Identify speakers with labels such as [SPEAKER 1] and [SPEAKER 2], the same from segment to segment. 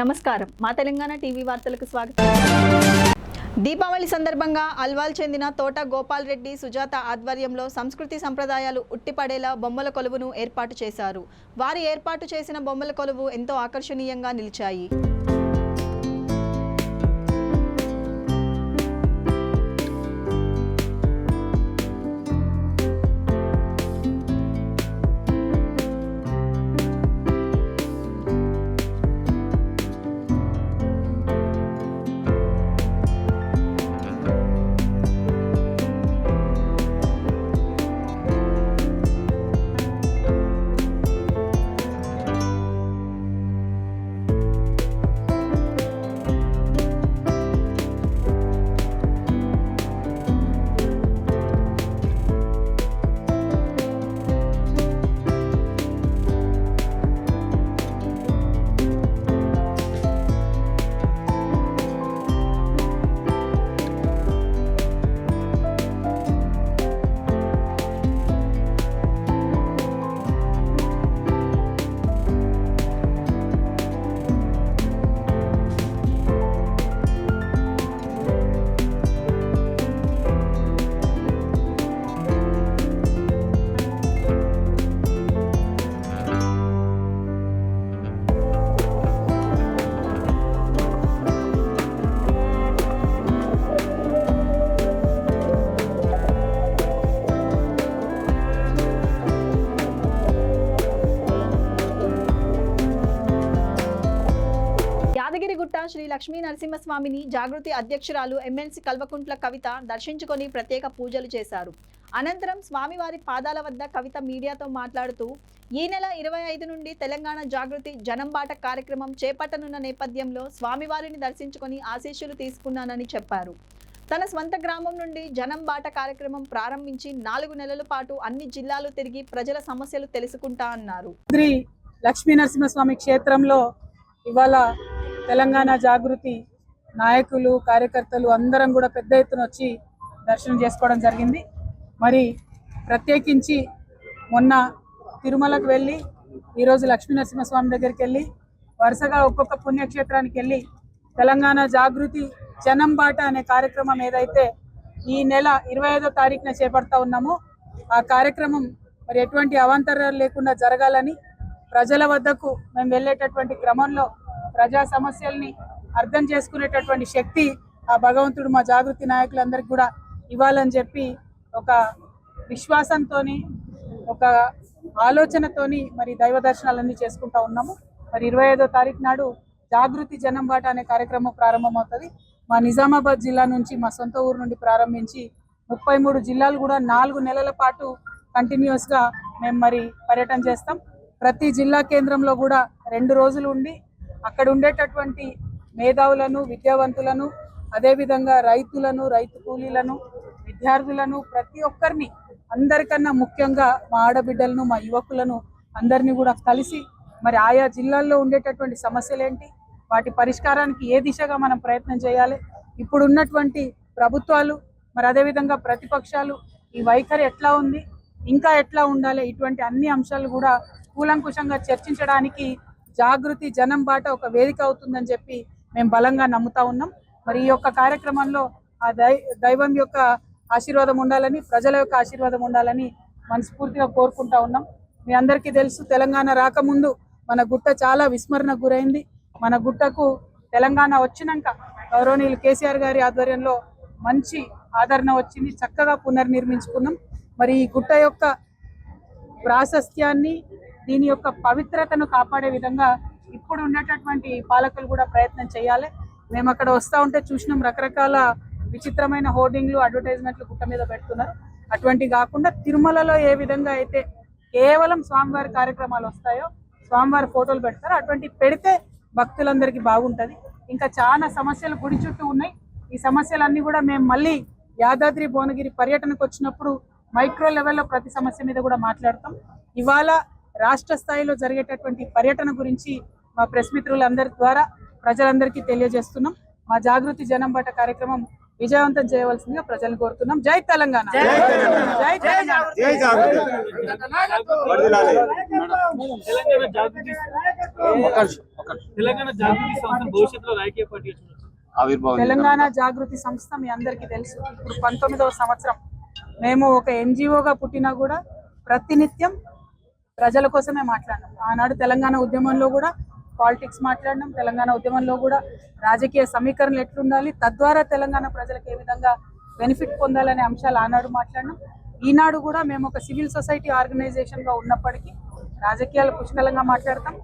[SPEAKER 1] నమస్కారం. మా తెలంగాణ టీవీ వార్తలకు స్వాగతం. దీపావళి సందర్భంగా అల్వాల్ చెందిన తోట గోపాల్ రెడ్డి సుజాత ఆధ్వర్యంలో సంస్కృతి సంప్రదాయాలు ఉట్టిపడేలా బొమ్మల కొలువును ఏర్పాటు చేశారు. వారి ఏర్పాటు చేసిన బొమ్మల కొలువు ఎంతో ఆకర్షణీయంగా నిలిచాయి. లక్ష్మీ నరసింహస్వామిని జాగృతి అధ్యక్షురాలు ఎమ్మెల్సీ కల్వకుంట్ల కవిత దర్శించుకొని ప్రత్యేక పూజలు చేశారు. అనంతరం స్వామివారి పాదాల వద్ద కవిత మీడియాతో మాట్లాడుతూ ఈ నెల ఇరవై ఐదు నుండి తెలంగాణ జాగృతి జనంబాట కార్యక్రమం చేపట్టనున్న నేపథ్యంలో స్వామివారిని దర్శించుకొని ఆశీస్సులు తీసుకున్నానని చెప్పారు. తన స్వంత గ్రామం నుండి జనం బాట కార్యక్రమం ప్రారంభించి నాలుగు నెలల పాటు అన్ని జిల్లాలు తిరిగి ప్రజల సమస్యలు తెలుసుకుంటా అన్నారు.
[SPEAKER 2] శ్రీ లక్ష్మీ నరసింహస్వామి క్షేత్రంలో ఇవాళ తెలంగాణ జాగృతి నాయకులు కార్యకర్తలు అందరం కూడా పెద్ద ఎత్తున వచ్చి దర్శనం చేసుకోవడం జరిగింది. మరి ప్రత్యేకించి మొన్న తిరుమలకు వెళ్ళి ఈరోజు లక్ష్మీ నరసింహస్వామి దగ్గరికి వెళ్ళి వరుసగా ఒక్కొక్క పుణ్యక్షేత్రానికి వెళ్ళి తెలంగాణ జాగృతి జనం బాట అనే కార్యక్రమం ఏదైతే ఈ నెల ఇరవై ఐదో తారీఖున చేపడతా ఉన్నామో ఆ కార్యక్రమం మరి ఎటువంటి అవాంతరాలు లేకుండా జరగాలని ప్రజల వద్దకు మేము వెళ్ళేటటువంటి క్రమంలో ప్రజా సమస్యల్ని అర్థం చేసుకునేటటువంటి శక్తి ఆ భగవంతుడు మా జాగృతి నాయకులందరికీ కూడా ఇవ్వాలని చెప్పి ఒక విశ్వాసంతోని ఒక ఆలోచనతోని మరి దైవ దర్శనాలన్నీ చేసుకుంటా ఉన్నాము. మరి ఇరవై ఐదో తారీఖు నాడు జాగృతి జనం బాట అనే కార్యక్రమం ప్రారంభమవుతుంది. మా నిజామాబాద్ జిల్లా నుంచి మా సొంత ఊరు నుండి ప్రారంభించి ముప్పై మూడు జిల్లాలు కూడా నాలుగు నెలల పాటు కంటిన్యూస్గా మేము మరి పర్యటన చేస్తాం. ప్రతి జిల్లా కేంద్రంలో కూడా రెండు రోజులు ఉండి అక్కడ ఉండేటటువంటి మేధావులను విద్యావంతులను అదేవిధంగా రైతులను రైతు కూలీలను విద్యార్థులను ప్రతి ఒక్కరిని అందరికన్నా ముఖ్యంగా మా ఆడబిడ్డలను మా యువకులను అందరినీ కూడా కలిసి మరి ఆయా జిల్లాల్లో ఉండేటటువంటి సమస్యలు ఏంటి వాటి పరిష్కారానికి ఏ దిశగా మనం ప్రయత్నం చేయాలి? ఇప్పుడు ఉన్నటువంటి ప్రభుత్వాలు మరి అదేవిధంగా ప్రతిపక్షాలు ఈ వైఖరి ఎట్లా ఉంది? ఇంకా ఎట్లా ఉండాలి? ఇటువంటి అన్ని అంశాలు కూడా కూలంకుషంగా చర్చించడానికి జాగృతి జనం బాట ఒక వేదిక అవుతుందని చెప్పి మేము బలంగా నమ్ముతా ఉన్నాం. మరి ఈ యొక్క కార్యక్రమంలో ఆ దై దైవం యొక్క ఆశీర్వాదం ఉండాలని ప్రజల యొక్క ఆశీర్వాదం ఉండాలని మనస్ఫూర్తిగా కోరుకుంటా ఉన్నాం. మీ అందరికీ తెలుసు తెలంగాణ రాకముందు మన గుట్ట చాలా విస్మరణకు గురైంది. మన గుట్టకు తెలంగాణ వచ్చినాక గౌరవనీయులు కేసీఆర్ గారి ఆధ్వర్యంలో మంచి ఆదరణ వచ్చింది చక్కగా పునర్నిర్మించుకున్నాం. మరి ఈ గుట్ట యొక్క ప్రాశస్త్యాన్ని దీని యొక్క పవిత్రతను కాపాడే విధంగా ఇప్పుడు ఉండేటటువంటి పాలకులు కూడా ప్రయత్నం చేయాలి. మేము అక్కడ వస్తూ ఉంటే చూసినాం రకరకాల విచిత్రమైన హోర్డింగ్లు అడ్వర్టైజ్మెంట్లు గుట్ట మీద పెడుతున్నారు. అటువంటి కాకుండా తిరుమలలో ఏ విధంగా అయితే కేవలం స్వామివారి కార్యక్రమాలు వస్తాయో స్వామివారి ఫోటోలు పెడతారు అటువంటి పెడితే భక్తులందరికీ బాగుంటది. ఇంకా చాలా సమస్యలు గుడి చుట్టూ ఉన్నాయి. ఈ సమస్యలన్నీ కూడా మేము మళ్ళీ యాదాద్రి భువనగిరి పర్యటనకు వచ్చినప్పుడు మైక్రో లెవెల్లో ప్రతి సమస్య మీద కూడా మాట్లాడతాం. ఇవాళ రాష్ట్ర స్థాయిలో జరిగేటటువంటి పర్యటన గురించి మా ప్రెస్ మిత్రులందరి ద్వారా ప్రజలందరికీ తెలియజేస్తున్నాం. మా జాగృతి జనం బాట కార్యక్రమం విజయవంతం చేయవలసిందిగా ప్రజలను కోరుతున్నాం. జై తెలంగాణ. జై తెలంగాణ.
[SPEAKER 3] జై జాగృతి. వర్ధిల్లాలి.
[SPEAKER 4] తెలంగాణ జాగృతి
[SPEAKER 3] ఒక్క నిమిషం. ఒక
[SPEAKER 4] తెలంగాణ జాగృతి సంస్థ భవిష్యత్తులో రాజకీయ పార్టీ చూడొచ్చు
[SPEAKER 3] ఆవిర్భావం
[SPEAKER 2] తెలంగాణ జాగృతి సంస్థ మీ అందరికీ తెలుసు. ఇప్పుడు పంతొమ్మిదవ సంవత్సరం. మేము ఒక ఎన్జిఓగా పుట్టినా కూడా ప్రతినిత్యం ప్రజల కోసమే మాట్లాడినాం ఆనాడు తెలంగాణ ఉద్యమంలో కూడా పాలిటిక్స్ మాట్లాడినాం తెలంగాణ ఉద్యమంలో కూడా రాజకీయ సమీకరణలు ఎట్లుండాలి తద్వారా తెలంగాణ ప్రజలకు ఏ విధంగా బెనిఫిట్ పొందాలనే అంశాలు ఆనాడు మాట్లాడినాం ఈనాడు కూడా మేము ఒక సివిల్ సొసైటీ ఆర్గనైజేషన్గా ఉన్నప్పటికీ రాజకీయాలు పుష్కలంగా మాట్లాడతాం.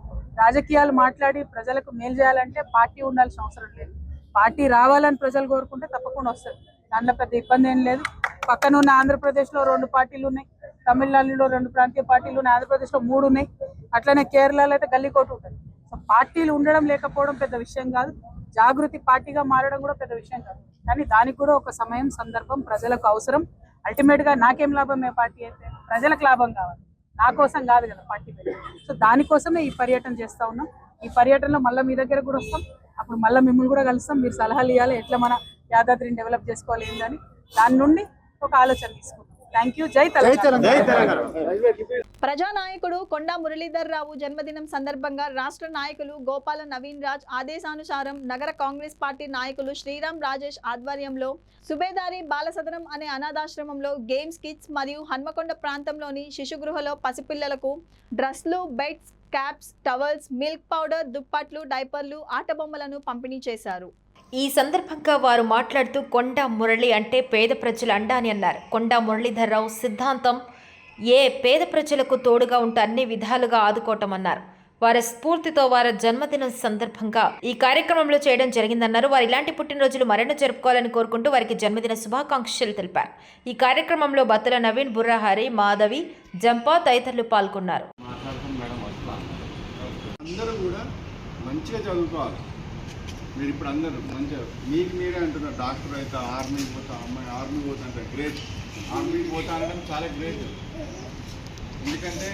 [SPEAKER 2] రాజకీయాలు మాట్లాడి ప్రజలకు మేలు చేయాలంటే పార్టీ ఉండాల్సిన అవసరం లేదు. పార్టీ రావాలని ప్రజలు కోరుకుంటే తప్పకుండా వస్తుంది దాంట్లో పెద్ద ఇబ్బంది ఏం లేదు. పక్కన ఉన్న ఆంధ్రప్రదేశ్లో రెండు పార్టీలు ఉన్నాయి. తమిళనాడులో రెండు ప్రాంతీయ పార్టీలు ఉన్నాయి ఆంధ్రప్రదేశ్లో మూడు ఉన్నాయి. అట్లనే కేరళలో అయితే గల్లీకోట ఉంటుంది. సో పార్టీలు ఉండడం లేకపోవడం పెద్ద విషయం కాదు. జాగృతి పార్టీగా మారడం కూడా పెద్ద విషయం కాదు. కానీ దానికి కూడా ఒక సమయం సందర్భం ప్రజలకు అవసరం. అల్టిమేట్గా నాకేం లాభం ఏ పార్టీ అయితే? ప్రజలకు లాభం కావాలి. నా కోసం కాదు కదా పార్టీ పేరు సో దానికోసమే ఈ పర్యటన చేస్తా ఉన్నాం. ఈ పర్యటనలో మళ్ళీ మీ దగ్గర కూడా వస్తాం. అప్పుడు మళ్ళీ మిమ్మల్ని కూడా కలుస్తాం. మీరు సలహాలు ఇవ్వాలి. ఎట్లా మన యాదాద్రిని డెవలప్ చేసుకోవాలి ఏందని. దాని నుండి ఒక ఆలోచన తీసుకుంటాం.
[SPEAKER 1] ప్రజానాయకుడు కొండా మురళీధర్ రావు జన్మదినం సందర్భంగా రాష్ట్ర నాయకులు గోపాల నవీన్ రాజ్ ఆదేశానుసారం నగర కాంగ్రెస్ పార్టీ నాయకులు శ్రీరామ్ రాజేష్ ఆధ్వర్యంలో సుబేదారి బాలసదనం అనే అనాథాశ్రమంలో గేమ్స్ కిట్స్ మరియు హన్మకొండ ప్రాంతంలోని శిశుగృహలో పసిపిల్లలకు డ్రెస్లు beds caps towels milk powder దుప్పట్లు డైపర్లు ఆటబొమ్మలను పంపిణీ చేశారు.
[SPEAKER 5] ఈ సందర్భంగా వారు మాట్లాడుతూ కొండా మురళి అంటే పేద ప్రజల అండా అని అన్నారు. కొండా మురళీధర్రావు సిద్ధాంతం ఏ పేద ప్రజలకు తోడుగా ఉంటే అన్ని విధాలుగా ఆదుకోవటం అన్నారు. వారి స్ఫూర్తితో వారి జన్మదినం సందర్భంగా ఈ కార్యక్రమంలో చేయడం జరిగిందన్నారు. వారు ఇలాంటి పుట్టినరోజులు మరెన్నో జరుపుకోవాలని కోరుకుంటూ వారికి జన్మదిన శుభాకాంక్షలు తెలిపారు. ఈ కార్యక్రమంలో బత్తుల నవీన్ బుర్రహారి మాధవి జంపా తదితరులు పాల్గొన్నారు.
[SPEAKER 6] అందరూ కూడా మంచిగా చదువుకోవాలి. మీరు ఇప్పుడు అందరూ మంచిగా మీకు మీరే అంటున్నారు డాక్టర్ అయితే ఆర్మీకి పోతా అమ్మాయి ఆర్మీ పోతా అంటే గ్రేట్ ఆర్మీకి పోతా అనడం చాలా గ్రేట్ ఎందుకంటే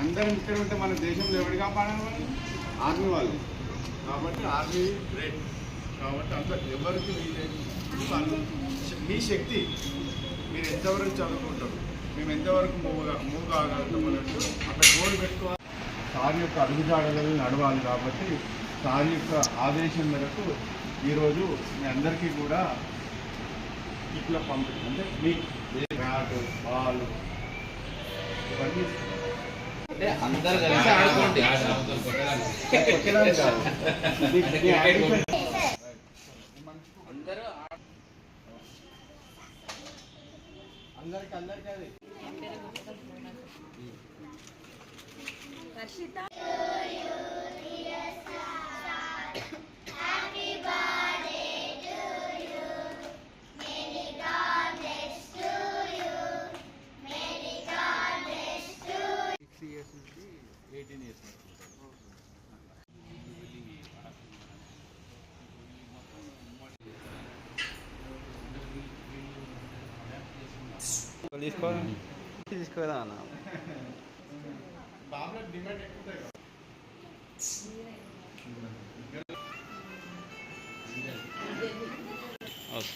[SPEAKER 6] అందరం ఇక్కడ ఉంటే మన దేశంలో ఎవరు కాపాడాలి వాళ్ళు ఆర్మీ వాళ్ళు. కాబట్టి ఆర్మీ గ్రేట్ కాబట్టి అందరు ఎవరికి వీలేదు? మీ శక్తి. మీరు ఎంతవరకు చదువుకుంటారు? మేము ఎంతవరకు మూవ్ మూవ్ కాగలుగుతాం అన్నట్టు అక్కడ గోల్ పెట్టుకోవాలి. సార్ యొక్క అడుగుజాడలలో నడవాలి కాబట్టి సార్ యొక్క ఆదేశం మేరకు ఈరోజు మీ అందరికీ కూడా ఇట్లా పంపి అంటే మీ బ్యాట్ బాల్ ఇవన్నీ
[SPEAKER 3] అందరు కలిసి ఆడుకోండి
[SPEAKER 6] కొట్టడానికి కాదు. ఇది- ఇది ఆడిషన్.
[SPEAKER 3] అందరూ
[SPEAKER 6] అందరికి అందరికి అది
[SPEAKER 7] తీసుకో. తీసుకోదా అన్న.
[SPEAKER 6] బాబులో డిమాండ్ ఎక్కువ ఉంటాయి కదా.
[SPEAKER 7] ఓకే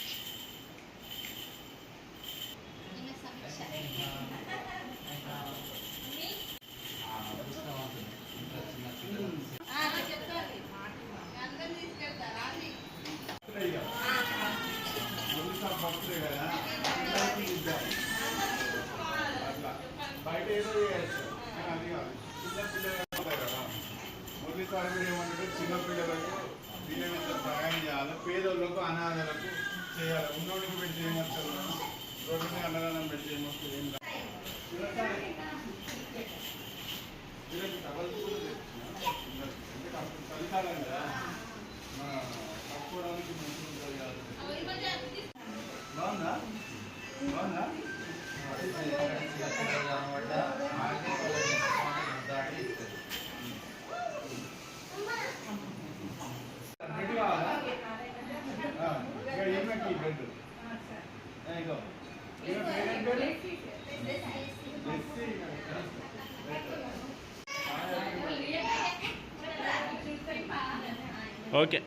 [SPEAKER 6] ముందు సార్ బర్త్డే కదా అట్లా బయట ఏదో చేయొచ్చు. కానీ అది కాదు. చిన్నపిల్లలు కదా. మొదటిసారి సార్ మీరు ఏమంటారు? చిన్నపిల్లలకు పిల్లలకు సహాయం చేయాలి. పేదోళ్ళకు అనాథలకు చేయాలి. ఉన్నోడికి పెట్టి ఏమొస్తారు రోడ్డు మీద అన్నదానం పెట్టి ఏమొస్తుంది ఏం రాదు. వీళ్ళకి డబల్ చలికాలం కదా. మన కప్పుకోవడానికి మంచిగా బాగుందా? బాగుందా? ఓకే. కావాలా ఆ, ఇక్కడ ఏమకి బెడ్ ఇగో ఇగో parent bed Jessie
[SPEAKER 7] okay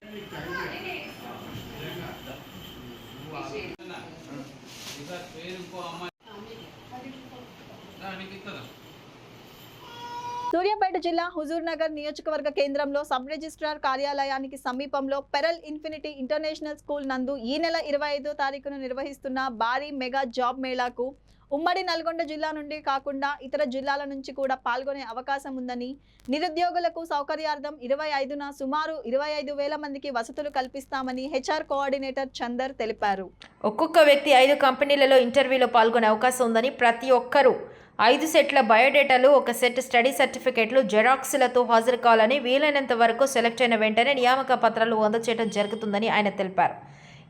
[SPEAKER 1] Suryapet Suryapet జిల్లా హుజూర్నగర్ నియోజకవర్గ కేంద్రంలో సబ్ రిజిస్ట్రార్ కార్యాలయానికి సమీపంలో పెరల్ ఇన్ఫినిటీ ఇంటర్నేషనల్ స్కూల్ నందు ఈ నెల ఇరవై ఐదో తారీఖున నిర్వహిస్తున్న భారీ మెగా జాబ్ మేళాకు ఉమ్మడి నల్గొండ జిల్లా నుండి కాకుండా ఇతర జిల్లాల నుంచి కూడా పాల్గొనే అవకాశం ఉందని నిరుద్యోగులకు సౌకర్యార్థం ఇరవై ఐదున సుమారు ఇరవై ఐదు వేల మందికి వసతులు కల్పిస్తామని హెచ్ఆర్ కోఆర్డినేటర్ చందర్ తెలిపారు.
[SPEAKER 5] ఒక్కొక్క వ్యక్తి ఐదు కంపెనీలలో ఇంటర్వ్యూలో పాల్గొనే అవకాశం ఉందని ప్రతి ఒక్కరూ ఐదు సెట్ల బయోడేటాలు ఒక సెట్ స్టడీ సర్టిఫికేట్లు జెరాక్స్లతో హాజరు కావాలని వీలైనంత వరకు సెలెక్ట్ అయిన వెంటనే నియామక పత్రాలు అందచేయడం జరుగుతుందని ఆయన తెలిపారు.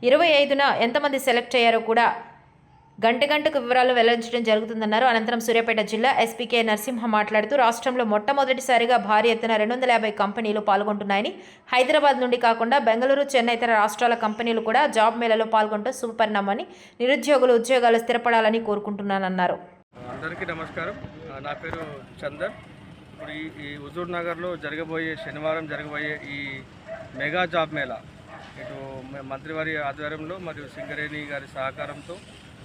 [SPEAKER 5] ఇరవై ఐదున ఎంతమంది సెలెక్ట్ అయ్యారో కూడా గంట గంటకు వివరాలు వెల్లడించడం జరుగుతుందన్నారు. అనంతరం సూర్యాపేట జిల్లా ఎస్పీకే నరసింహ మాట్లాడుతూ రాష్ట్రంలో మొట్టమొదటిసారిగా భారీ ఎత్తున రెండు వందల యాభై కంపెనీలు పాల్గొంటున్నాయని హైదరాబాద్ నుండి కాకుండా బెంగళూరు చెన్నై ఇతర రాష్ట్రాల కంపెనీలు కూడా జాబ్ మేళలో పాల్గొంటూ శుభపరిణామని నిరుద్యోగులు ఉద్యోగాలు స్థిరపడాలని కోరుకుంటున్నానన్నారు.
[SPEAKER 7] అందరికీ నమస్కారం. నా పేరు చందర్. ఇప్పుడు ఈ ఈ హుజూర్ నగర్లో జరగబోయే శనివారం జరగబోయే ఈ మెగా జాబ్ మేళా ఇటు మంత్రివారి ఆధ్వర్యంలో మరియు సింగరేణి గారి సహకారంతో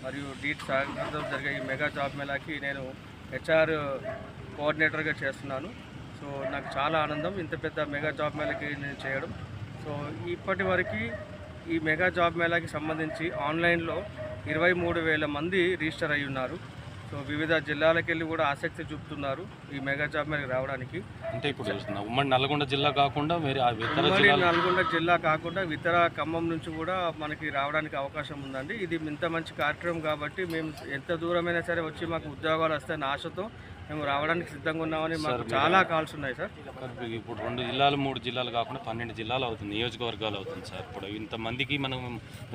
[SPEAKER 7] మరియు డీట్ సహకారంతో జరిగే ఈ మెగా జాబ్ మేళాకి నేను హెచ్ఆర్ కోఆర్డినేటర్గా చేస్తున్నాను. సో నాకు చాలా ఆనందం. ఇంత పెద్ద మెగా జాబ్ మేళాకి నేను చేయడం. సో ఇప్పటి వరకు ఈ మెగా జాబ్ మేళాకి సంబంధించి ఆన్లైన్లో ఇరవై మూడు వేల మంది రిజిస్టర్ అయి ఉన్నారు. సో వివిధ జిల్లాలకు వెళ్ళి కూడా ఆసక్తి చూపుతున్నారు ఈ మెగా జాబ్ మేళకి రావడానికి.
[SPEAKER 8] అంటే ఇప్పుడు ఉమ్మడి నల్గొండ జిల్లా కాకుండా
[SPEAKER 7] ఉమ్మడి నల్గొండ జిల్లా కాకుండా ఇతర ఖమ్మం నుంచి కూడా మనకి రావడానికి అవకాశం ఉందండి. ఇది ఇంత మంచి కార్యక్రమం కాబట్టి మేము ఎంత దూరమైనా సరే వచ్చి మాకు ఉద్యోగాలు వస్తాయన్న ఆశతో మేము రావడానికి సిద్ధంగా ఉన్నామని మాకు చాలా కాల్స్ ఉన్నాయి సార్.
[SPEAKER 8] ఇప్పుడు రెండు జిల్లాలు మూడు జిల్లాలు కాకుండా పన్నెండు జిల్లాలు అవుతుంది నియోజకవర్గాలు అవుతుంది సార్. ఇప్పుడు ఇంతమందికి మనం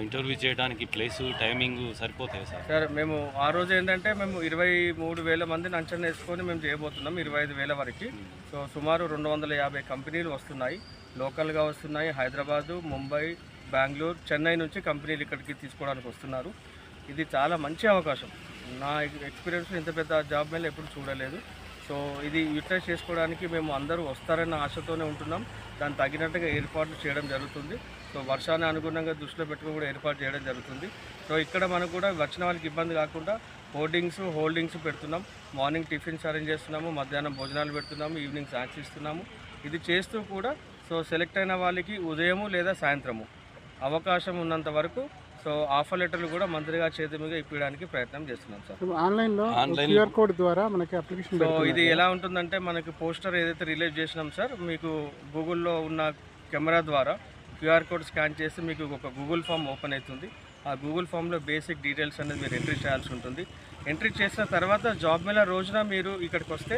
[SPEAKER 8] ఇంటర్వ్యూ చేయడానికి ప్లేస్ టైమింగ్ సరిపోతాయి సార్?
[SPEAKER 7] సార్ మేము ఆ రోజు ఏంటంటే మేము ఇరవై మూడు వేల మందిని అంచనా వేసుకొని మేము చేయబోతున్నాం ఇరవై ఐదు వేల వరకు. సో సుమారు రెండు వందల యాభై కంపెనీలు వస్తున్నాయి. లోకల్గా వస్తున్నాయి హైదరాబాదు ముంబై బెంగళూరు చెన్నై నుంచి కంపెనీలు ఇక్కడికి తీసుకోవడానికి వస్తున్నారు. ఇది చాలా మంచి అవకాశం. నా ఎక్స్పీరియన్స్ ఇంత పెద్ద జాబ్ మేళ ఎప్పుడు చూడలేదు. సో ఇది యూటిలైజ్ చేసుకోవడానికి మేము అందరూ వస్తారన్న ఆశతోనే ఉంటున్నాం. దానికి తగినట్టుగా ఏర్పాట్లు చేయడం జరుగుతుంది. సో వర్షాన్ని అనుగుణంగా దృష్టిలో పెట్టుకుని కూడా ఏర్పాటు చేయడం జరుగుతుంది. సో ఇక్కడ మనకు కూడా వచ్చిన వాళ్ళకి ఇబ్బంది కాకుండా హోర్డింగ్స్ హోల్డింగ్స్ పెడుతున్నాం. మార్నింగ్ టిఫిన్స్ అరేంజ్ చేస్తున్నాము. మధ్యాహ్నం భోజనాలు పెడుతున్నాము. ఈవినింగ్ స్నాక్స్ ఇస్తున్నాము. ఇది చేస్తూ కూడా సో సెలెక్ట్ అయిన వాళ్ళకి ఉదయము లేదా సాయంత్రము అవకాశం ఉన్నంత వరకు సో ఆఫర్ లెటర్లు కూడా మంత్రిగా చేతి మీద ఇప్పించడానికి ప్రయత్నం చేస్తున్నాం సార్.
[SPEAKER 9] ఆన్లైన్లో
[SPEAKER 8] ఆన్లైన్
[SPEAKER 9] క్యూఆర్ కోడ్ ద్వారా మనకి అప్లికేషన్
[SPEAKER 7] సో ఇది ఎలా ఉంటుందంటే మనకి పోస్టర్ ఏదైతే రిలీజ్ చేసినాం సార్ మీకు గూగుల్లో ఉన్న కెమెరా ద్వారా క్యూఆర్ కోడ్ స్కాన్ చేసి మీకు ఒక గూగుల్ ఫామ్ ఓపెన్ అవుతుంది. ఆ గూగుల్ ఫామ్లో బేసిక్ డీటెయిల్స్ అనేది మీరు ఎంట్రీ చేయాల్సి ఉంటుంది. ఎంట్రీ చేసిన తర్వాత జాబ్ మేళ రోజున మీరు ఇక్కడికి వస్తే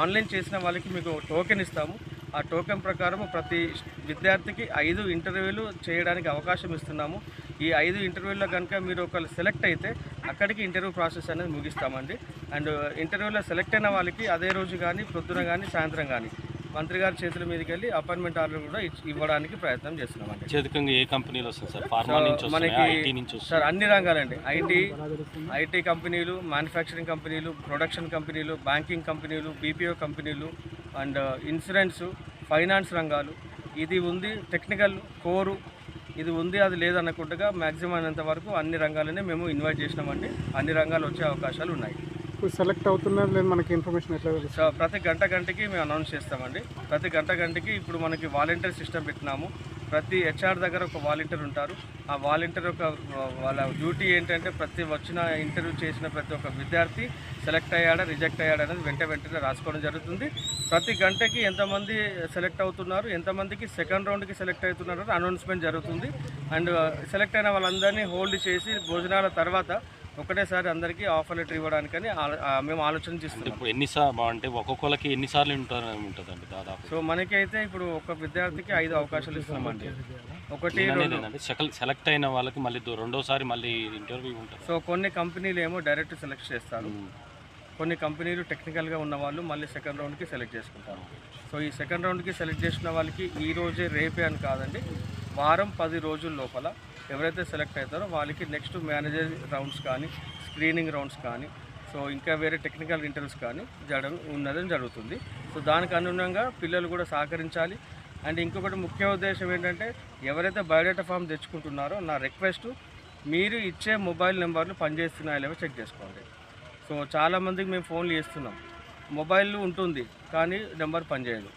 [SPEAKER 7] ఆన్లైన్ చేసిన వాళ్ళకి మీకు టోకెన్ ఇస్తాము. ఆ టోకెన్ ప్రకారం ప్రతి విద్యార్థికి ఐదు ఇంటర్వ్యూలు చేయడానికి అవకాశం ఇస్తున్నాము. ఈ ఐదు ఇంటర్వ్యూల్లో కనుక మీరు ఒకళ్ళు సెలెక్ట్ అయితే అక్కడికి ఇంటర్వ్యూ ప్రాసెస్ అనేది ముగిస్తామండి. అండ్ ఇంటర్వ్యూలో సెలెక్ట్ అయిన వాళ్ళకి అదే రోజు కానీ పొద్దున కానీ సాయంత్రం కానీ మంత్రి గారి చేతుల మీదకి వెళ్ళి అపాయింట్మెంట్ ఆర్డర్ కూడా ఇవ్వడానికి ప్రయత్నం చేస్తున్నామండి.
[SPEAKER 8] ఏ కంపెనీలు వస్తుంది సార్? ఫార్మా నుంచి
[SPEAKER 7] మనకి సార్ అన్ని రంగాలండి. ఐటీ ఐటీ కంపెనీలు మ్యానుఫ్యాక్చరింగ్ కంపెనీలు ప్రొడక్షన్ కంపెనీలు బ్యాంకింగ్ కంపెనీలు బీపీఓ కంపెనీలు అండ్ ఇన్సూరెన్స్ ఫైనాన్స్ రంగాలు. ఇది ఉంది టెక్నికల్ కోరు ఇది ఉంది అది లేదనుకుంటగా మ్యాక్సిమం అయినంత వరకు అన్ని రంగాలనే మేము ఇన్వైట్ చేసినామండి. అన్ని రంగాలు వచ్చే అవకాశాలు ఉన్నాయి.
[SPEAKER 9] ఇప్పుడు సెలెక్ట్ అవుతున్నారు లేదు మనకి ఇన్ఫర్మేషన్ ఎట్లా
[SPEAKER 7] ప్రతి గంట గంటకి మేము అనౌన్స్ చేస్తామండి. ప్రతి గంట గంటకి ఇప్పుడు మనకి వాలంటీర్ సిస్టమ్ పెట్టినాము. ప్రతి హెచ్ఆర్ దగ్గర ఒక వాలంటీర్ ఉంటారు. ఆ వాలంటీర్ యొక్క వాళ్ళ డ్యూటీ ఏంటంటే ప్రతి వచ్చిన ఇంటర్వ్యూ చేసిన ప్రతి ఒక్క విద్యార్థి సెలెక్ట్ అయ్యాడా రిజెక్ట్ అయ్యాడా అనేది వెంట వెంటనే రాసుకోవడం జరుగుతుంది. ప్రతి గంటకి ఎంతమంది సెలెక్ట్ అవుతున్నారు ఎంతమందికి సెకండ్ రౌండ్కి సెలెక్ట్ అవుతున్నారు అనౌన్స్మెంట్ జరుగుతుంది. అండ్ సెలెక్ట్ అయిన వాళ్ళందరినీ హోల్డ్ చేసి భోజనాల తర్వాత ఒకటేసారి అందరికీ ఆఫర్ లెటర్ ఇవ్వడానికని మేము ఆలోచన చేస్తున్నాం.
[SPEAKER 8] ఇప్పుడు ఎన్నిసార్లు అంటే ఒక్కొక్కరికి ఎన్నిసార్లు ఉంటారు ఉంటుందండి దాదాపు?
[SPEAKER 7] సో మనకైతే ఇప్పుడు ఒక విద్యార్థికి ఐదు అవకాశాలు ఇస్తున్నామండి ఒకటి
[SPEAKER 8] సెలెక్ట్ అయిన వాళ్ళకి మళ్ళీ రెండోసారి మళ్ళీ ఇంటర్వ్యూ ఉంటుంది.
[SPEAKER 7] సో కొన్ని కంపెనీలు ఏమో డైరెక్ట్ సెలెక్ట్ చేస్తారు. కొన్ని కంపెనీలు టెక్నికల్గా ఉన్న వాళ్ళు మళ్ళీ సెకండ్ రౌండ్కి సెలెక్ట్ చేసుకుంటారు. సో ఈ సెకండ్ రౌండ్కి సెలెక్ట్ చేసిన వాళ్ళకి ఈ రోజే రేపే అని కాదండి. వారం పది రోజుల లోపల ఎవరైతే సెలెక్ట్ అవుతారో వాళ్ళకి నెక్స్ట్ మేనేజర్ రౌండ్స్ కానీ స్క్రీనింగ్ రౌండ్స్ కానీ సో ఇంకా వేరే టెక్నికల్ ఇంటర్వ్యూస్ కానీ జరగడం ఉన్నదని జరుగుతుంది. సో దానికి అనుగుణంగా పిల్లలు కూడా సహకరించాలి. అండ్ ఇంకొకటి ముఖ్య ఉద్దేశం ఏంటంటే ఎవరైతే బయోడేటా ఫామ్ తెచ్చుకుంటున్నారో నా రిక్వెస్ట్ మీరు ఇచ్చే మొబైల్ నెంబర్లు పనిచేస్తున్నాయో లేవో చెక్ చేసుకోండి. సో చాలామందికి మేము ఫోన్లు చేస్తున్నాం. మొబైల్ ఉంటుంది కానీ నెంబర్ పనిచేయదు.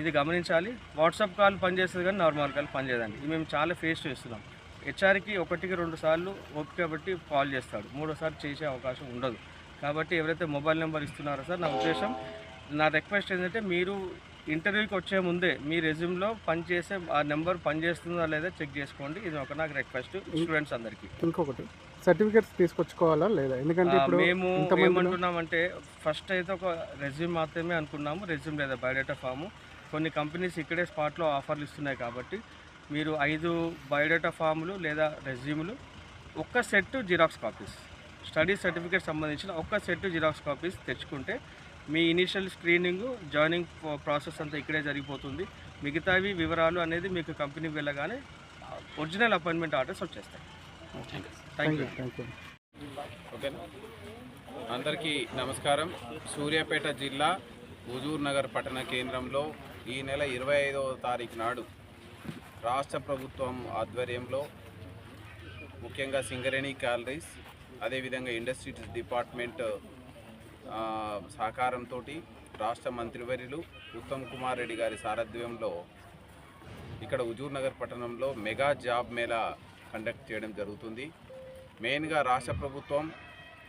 [SPEAKER 7] ఇది గమనించాలి. వాట్సాప్ కాల్ పనిచేస్తుంది కానీ నార్మల్ కాల్ పనిచేయదండి ఇది మేము చాలా ఫేస్ చేస్తున్నాం. హెచ్ఆర్కి ఒకటికి రెండు సార్లు ఓపిక బట్టి కాల్ చేస్తాడు. మూడోసారి చేసే అవకాశం ఉండదు. కాబట్టి ఎవరైతే మొబైల్ నెంబర్ ఇస్తున్నారో సార్ నా ఉద్దేశం నా రిక్వెస్ట్ ఏంటంటే మీరు ఇంటర్వ్యూకి వచ్చే ముందే మీ రెజ్యూమ్లో పనిచేసే ఆ నెంబర్ పనిచేస్తుందా లేదా చెక్ చేసుకోండి. ఇది ఒక నాకు రిక్వెస్ట్ స్టూడెంట్స్ అందరికీ.
[SPEAKER 9] ఇంకొకటి సర్టిఫికేట్స్ తీసుకొచ్చుకోవాలా లేదా? ఎందుకంటే ఇప్పుడు
[SPEAKER 7] మేము ఏమంటున్నామంటే ఫస్ట్ అయితే ఒక రెజ్యూమ్ మాత్రమే అనుకున్నాము. రెజ్యూమ్ లేదా బయోడేటా ఫాము. కొన్ని కంపెనీస్ ఇక్కడే స్పాట్లో ఆఫర్లు ఇస్తున్నాయి కాబట్టి మీరు ఐదు బయోడేటా ఫాములు లేదా రెజ్యూములు ఒక్క set xerox copies study certificate సంబంధించిన ఒక్క సెట్ జిరాక్స్ కాపీస్ తెచ్చుకుంటే మీ ఇనిషియల్ స్క్రీనింగ్ జాయినింగ్ ప్రాసెస్ అంతా ఇక్కడే జరిగిపోతుంది. మిగతావి వివరాలు అనేది మీకు కంపెనీకి వెళ్ళగానే ఒరిజినల్ అపాయింట్మెంట్ ఆర్డర్స్ వచ్చేస్తాయి. Thank
[SPEAKER 9] thank
[SPEAKER 7] you
[SPEAKER 9] you thank you
[SPEAKER 3] ఓకేనా? అందరికీ నమస్కారం. సూర్యాపేట జిల్లా హుజూర్ నగర్ పట్టణ కేంద్రంలో ఈ నెల ఇరవై ఐదవ తారీఖు నాడు రాష్ట్ర ప్రభుత్వం ఆధ్వర్యంలో ముఖ్యంగా సింగరేణి క్యాలరీస్ అదేవిధంగా ఇండస్ట్రీస్ డిపార్ట్మెంట్ సహకారంతో రాష్ట్ర మంత్రివర్యులు ఉత్తమ్ కుమార్ రెడ్డి గారి సారథ్యంలో ఇక్కడ హుజూర్ నగర్ పట్టణంలో మెగా జాబ్ మేళా కండక్ట్ చేయడం జరుగుతుంది. మెయిన్గా రాష్ట్ర ప్రభుత్వం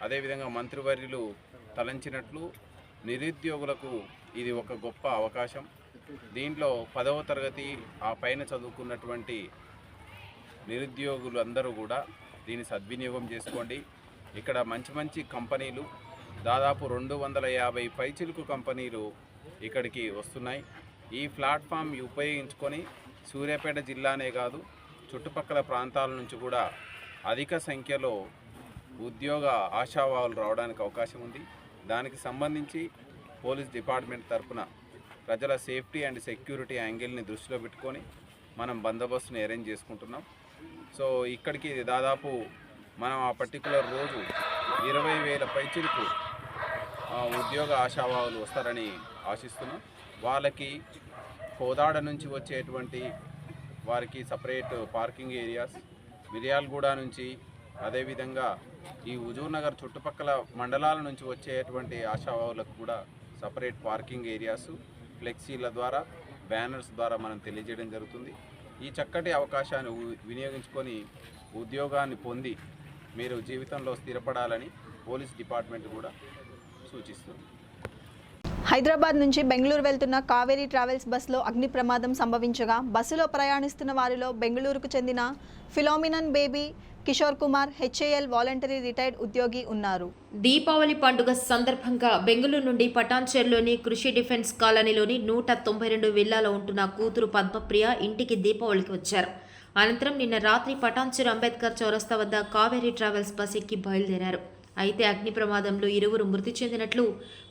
[SPEAKER 3] అదేవిధంగా మంత్రివర్యులు తలంచినట్లు నిరుద్యోగులకు ఇది ఒక గొప్ప అవకాశం. దీంట్లో పదవ తరగతి ఆ పైన చదువుకున్నటువంటి నిరుద్యోగులు అందరూ కూడా దీన్ని సద్వినియోగం చేసుకోండి. ఇక్కడ మంచి మంచి కంపెనీలు దాదాపు రెండు వందల యాభై పైచిలుకు కంపెనీలు ఇక్కడికి వస్తున్నాయి. ఈ ప్లాట్ఫామ్ ఉపయోగించుకొని సూర్యాపేట జిల్లానే కాదు చుట్టుపక్కల ప్రాంతాల నుంచి కూడా అధిక సంఖ్యలో ఉద్యోగ ఆశావాహులు రావడానికి అవకాశం ఉంది. దానికి సంబంధించి పోలీస్ డిపార్ట్మెంట్ తరపున ప్రజల సేఫ్టీ అండ్ సెక్యూరిటీ యాంగిల్ని దృష్టిలో పెట్టుకొని మనం బందోబస్తుని అరేంజ్ చేసుకుంటున్నాం. సో ఇక్కడికి దాదాపు మనం ఆ పర్టికులర్ రోజు ఇరవై వేల పైచిలకు ఆ, ఉద్యోగ ఆశావాహులు వస్తారని ఆశిస్తున్నాం. వాళ్ళకి కోదాడ నుంచి వచ్చేటువంటి వారికి సపరేట్ పార్కింగ్ ఏరియాస్ మిర్యాలగూడ నుంచి అదేవిధంగా ఈ హుజూర్ నగర్ చుట్టుపక్కల మండలాల నుంచి వచ్చేటువంటి ఆశావాహులకు కూడా సపరేట్ పార్కింగ్ ఏరియాస్. ఫ్లెక్సీల ద్వారా బ్యానర్స్ ద్వారా మనం తెలియజేయడం జరుగుతుంది. ఈ చక్కటి అవకాశాన్ని వినియోగించుకొని ఉద్యోగాన్ని పొంది మీరు జీవితంలో స్థిరపడాలని పోలీస్ డిపార్ట్మెంట్ కూడా సూచిస్తుంది.
[SPEAKER 1] హైదరాబాద్ నుంచి బెంగళూరు వెళ్తున్న కావేరీ ట్రావెల్స్ బస్సులో అగ్ని ప్రమాదం సంభవించగా బస్సులో ప్రయాణిస్తున్న వారిలో బెంగళూరుకు చెందిన ఫిలోమినన్ Baby Kishore Kumar HAL voluntary retired ఉద్యోగి ఉన్నారు.
[SPEAKER 5] దీపావళి పండుగ సందర్భంగా బెంగళూరు నుండి పటాన్చేర్లోని కృషి డిఫెన్స్ కాలనీలోని నూట తొంభై రెండు విల్లాలో ఉంటున్న కూతురు పద్మప్రియ ఇంటికి దీపావళికి వచ్చారు. అనంతరం నిన్న రాత్రి పటాన్చేరు అంబేద్కర్ చౌరస్తా వద్ద కావేరీ ట్రావెల్స్ బస్ ఎక్కి బయలుదేరారు. అయితే అగ్ని ప్రమాదంలో ఇరువురు మృతి చెందినట్లు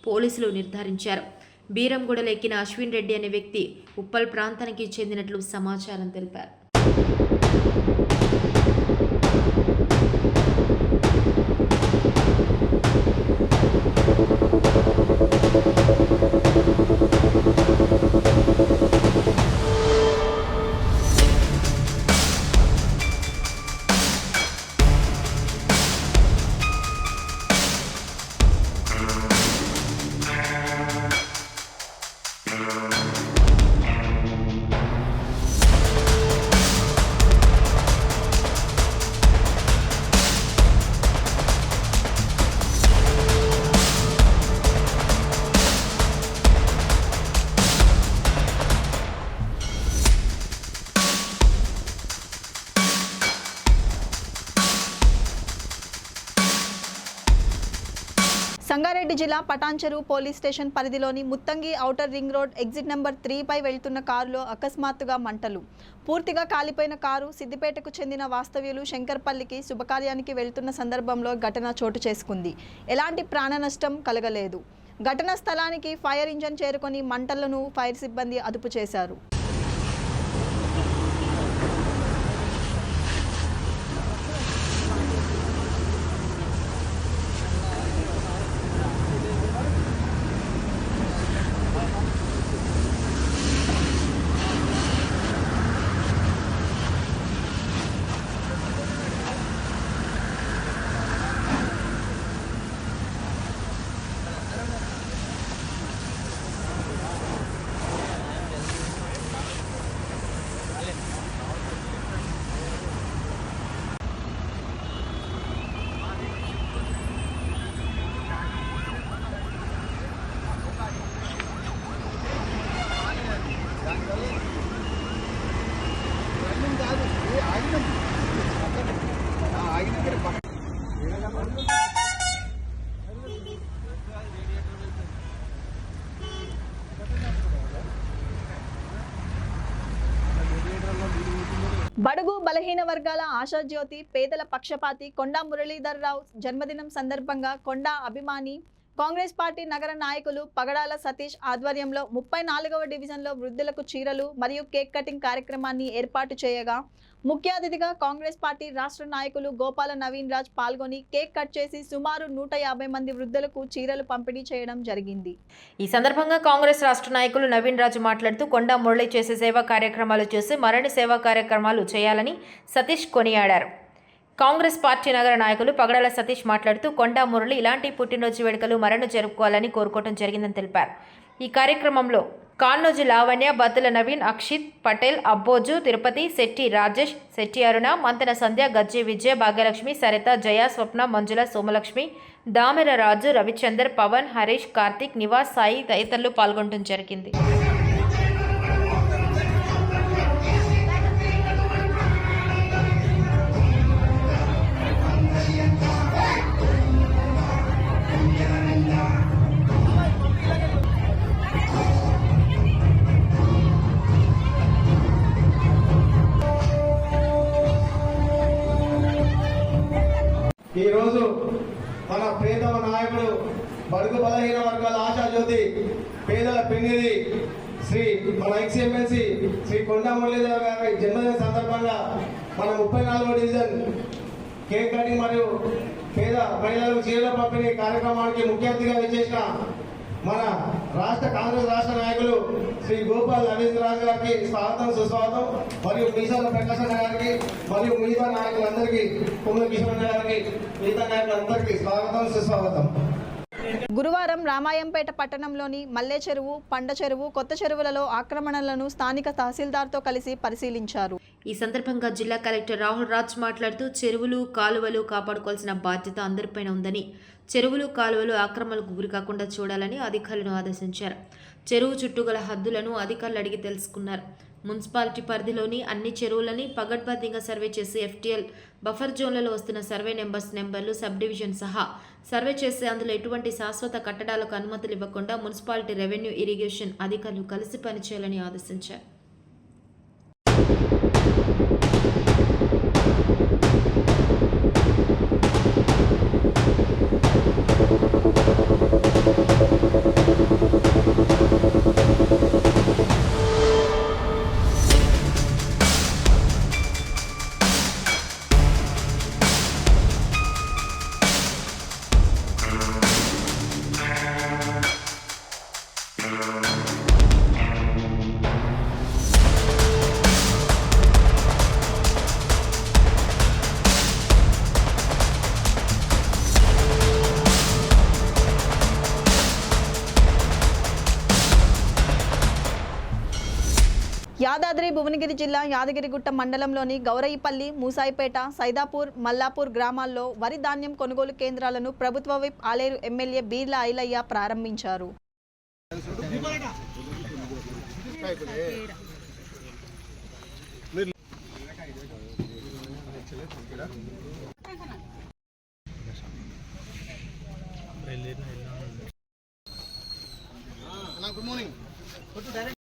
[SPEAKER 5] పోలీసులు నిర్ధారించారు. బీరంగూడలో ఎక్కిన అశ్విన్ రెడ్డి అనే వ్యక్తి ఉప్పల్ ప్రాంతానికి చెందినట్లు సమాచారం తెలిపారు.
[SPEAKER 1] జిల్లా పటాన్చెరు పోలీస్ స్టేషన్ పరిధిలోని Muthangi outer ring road exit number త్రీపై వెళ్తున్న కారులో అకస్మాత్తుగా మంటలు. పూర్తిగా కాలిపోయిన కారు సిద్దిపేటకు చెందిన వాస్తవ్యులు శంకర్పల్లికి శుభకార్యానికి వెళ్తున్న సందర్భంలో ఘటన చోటు చేసుకుంది. ఎలాంటి ప్రాణ నష్టం కలగలేదు. ఘటనా స్థలానికి ఫైర్ ఇంజన్ చేరుకొని మంటలను ఫైర్ సిబ్బంది అదుపు చేశారు. బడుగు బలహీన వర్గాల ఆశాజ్యోతి పేదల పక్షపాతి కొండా మురళీధర్ రావు జన్మదినం సందర్భంగా కొండా అభిమాని కాంగ్రెస్ పార్టీ నగర నాయకులు పగడాల సతీష్ ఆధ్వర్యంలో ముప్పై నాలుగవ డివిజన్లో వృద్ధులకు చీరలు మరియు కేక్ కటింగ్ కార్యక్రమాన్ని ఏర్పాటు చేయగా ముఖ్య అతిథిగా కాంగ్రెస్ పార్టీ రాష్ట్ర నాయకులు గోపాల నవీన్ రాజ్ పాల్గొని కేక్ కట్ చేసి సుమారు నూట యాభై మంది వృద్ధులకు చీరలు పంపిణీ చేయడం జరిగింది.
[SPEAKER 5] ఈ సందర్భంగా కాంగ్రెస్ రాష్ట్ర నాయకులు నవీన్ రాజు మాట్లాడుతూ కొండా మురళి చేసే సేవా కార్యక్రమాలు చేసి మరణ సేవా కార్యక్రమాలు చేయాలని సతీష్ కొనియాడారు. కాంగ్రెస్ పార్టీ నగర నాయకులు పగడాల సతీష్ మాట్లాడుతూ కొండా మురళి ఇలాంటి పుట్టినరోజు వేడుకలు మరణ జరుపుకోవాలని కోరుకోవడం జరిగిందని తెలిపారు. ఈ కార్యక్రమంలో కాన్నోజు లావణ్య బత్తుల నవీన్ అక్షిత్ పటేల్ అబ్బోజు తిరుపతి శెట్టి రాజేష్ శెట్టి అరుణ మంతన సంధ్య గజ్జి విజయ భాగ్యలక్ష్మి సరిత జయ స్వప్న మంజుల సోమలక్ష్మి దామెర రాజు రవిచందర్ పవన్ హరీష్ కార్తిక్ నివాస్ సాయి తదితరులు పాల్గొనడం జరిగింది.
[SPEAKER 10] ప్రియతమ నాయకుడు బడుగు బలహీన వర్గాల ఆశాజ్యోతి పేదల పెన్నిధి శ్రీ మన ఎక్స్ ఎమ్మెల్సీ శ్రీ కొండా మురళీధర గారి జన్మదిన సందర్భంగా మన ముప్పై నాలుగో డివిజన్ కేక్ కటింగ్ మరియు పేద మహిళలకు చీరల పంపిణీ కార్యక్రమానికి ముఖ్య అతిథిగా విచ్చేసిన మన రాష్ట్ర కాంగ్రెస్ రాష్ట్ర నాయకులు శ్రీ గోపాల్ నవీన్ గారికి స్వాగతం సుస్వాగతం. మరియు మీసాల ప్రకాశ్ గారికి మరియు మిగతా నాయకులందరికీ కుమ్మల కిషోర్ గారికి మిగతా నాయకులందరికీ స్వాగతం సుస్వాగతం.
[SPEAKER 1] గురువారం రామాయంపేట పట్టణంలోని మల్లె చెరువు పండ చెరువు కొత్త చెరువులలో ఆక్రమణలను స్థానిక తహసీల్దార్తో కలిసి పరిశీలించారు.
[SPEAKER 5] ఈ సందర్భంగా జిల్లా కలెక్టర్ రాహుల్ రాజ్ మాట్లాడుతూ చెరువులు కాలువలు కాపాడుకోవాల్సిన బాధ్యత అందరిపైన ఉందని చెరువులు కాలువలు ఆక్రమణకు గురికాకుండా చూడాలని అధికారులను ఆదేశించారు. చెరువు చుట్టూ గల హద్దులను అధికారులు అడిగి తెలుసుకున్నారు. మున్సిపాలిటీ పరిధిలోని అన్ని చెరువులని పగడ్బందీగా సర్వే చేసి ఎఫ్టీఎల్ బఫర్ జోన్లలో వస్తున్న సర్వే నెంబర్స్ నెంబర్లు సబ్ డివిజన్ సహా సర్వే చేసి అందులో ఎటువంటి శాశ్వత కట్టడాలకు అనుమతులు ఇవ్వకుండా మున్సిపాలిటీ రెవెన్యూ ఇరిగేషన్ అధికారులు కలిసి పనిచేయాలని ఆదేశించారు.
[SPEAKER 1] భువనగిరి జిల్లా యాదగిరిగుట్ట మండలంలోని గౌరయిపల్లి మూసాయిపేట సైదాపూర్ మల్లాపూర్ గ్రామాల్లో వరి ధాన్యం కొనుగోలు కేంద్రాలను ప్రభుత్వ విప్ ఆలేరు ఎమ్మెల్యే బీర్ల ఐలయ్య ప్రారంభించారు.
[SPEAKER 10] గుడ్ మార్నింగ్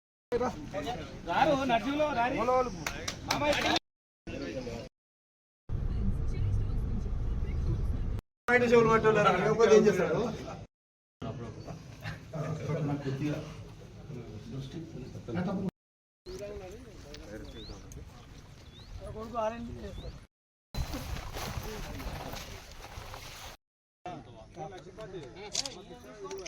[SPEAKER 10] చెవులు పట్టున్నారు ఏం చేస్తాడు సరిపోద్ది బ్యాంక్ తీసేసి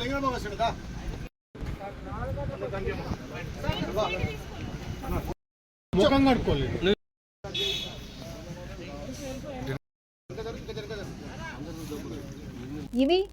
[SPEAKER 10] లింగం బాబా
[SPEAKER 9] ముఖం కడుక్కోలేదు